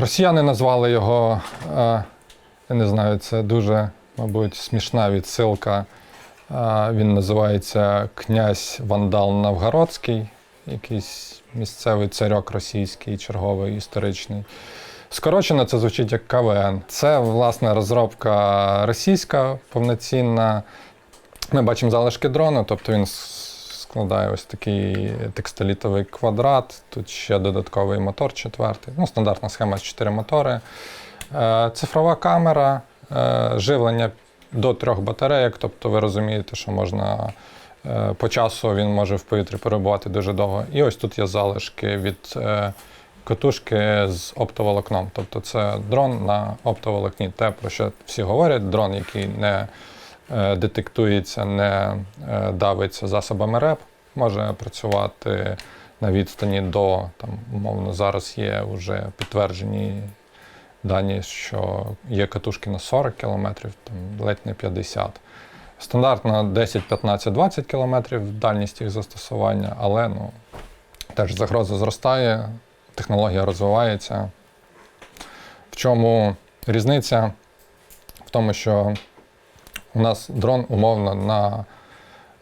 Росіяни назвали його, е, я не знаю, це дуже, мабуть, смішна відсилка. Е, Він називається князь Вандал Новгородський, якийсь місцевий царьок російський, черговий історичний. Скорочено це звучить як КВН. Це, власне, розробка російська повноцінна. Ми бачимо залишки дрону, тобто він складає ось такий текстолітовий квадрат. Тут ще додатковий мотор четвертий. Ну, стандартна схема з 4 мотори. Е, Цифрова камера, е, живлення до трьох батарейок. Тобто ви розумієте, що можна е, по часу він може в повітрі перебувати дуже довго. І ось тут є залишки від катушки з оптоволокном. Тобто це дрон на оптоволокні. Те, про що всі говорять, дрон, який не детектується, не е, давиться засобами РЕП, може працювати на відстані до, там, умовно, зараз є вже підтверджені дані, що є катушки на 40 км, там, ледь не 50 Стандартно 10, 15, 20 км дальність їх застосування, але ну, теж загроза зростає, технологія розвивається. В чому різниця? В тому, що у нас дрон умовно на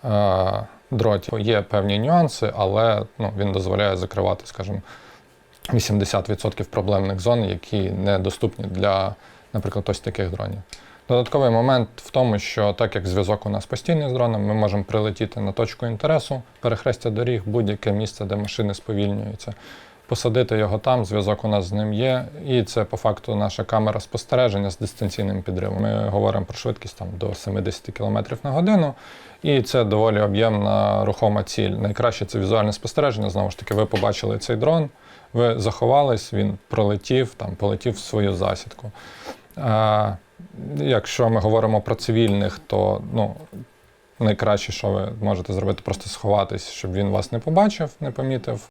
е, дроті є певні нюанси, але ну, він дозволяє закривати, скажімо, 80% проблемних зон, які недоступні для, наприклад, ось таких дронів. Додатковий момент в тому, що так як зв'язок у нас постійний з дроном, ми можемо прилетіти на точку інтересу, перехрестя доріг, будь-яке місце, де машини сповільнюються, посадити його там, зв'язок у нас з ним є, і це по факту наша камера спостереження з дистанційним підривом. Ми говоримо про швидкість там, до 70 км на годину, і це доволі об'ємна рухома ціль. Найкраще це візуальне спостереження. Знову ж таки, ви побачили цей дрон, ви заховались, він пролетів, там, полетів в свою засідку. А, якщо ми говоримо про цивільних, то ну, найкраще, що ви можете зробити, просто сховатись, щоб він вас не побачив, не помітив.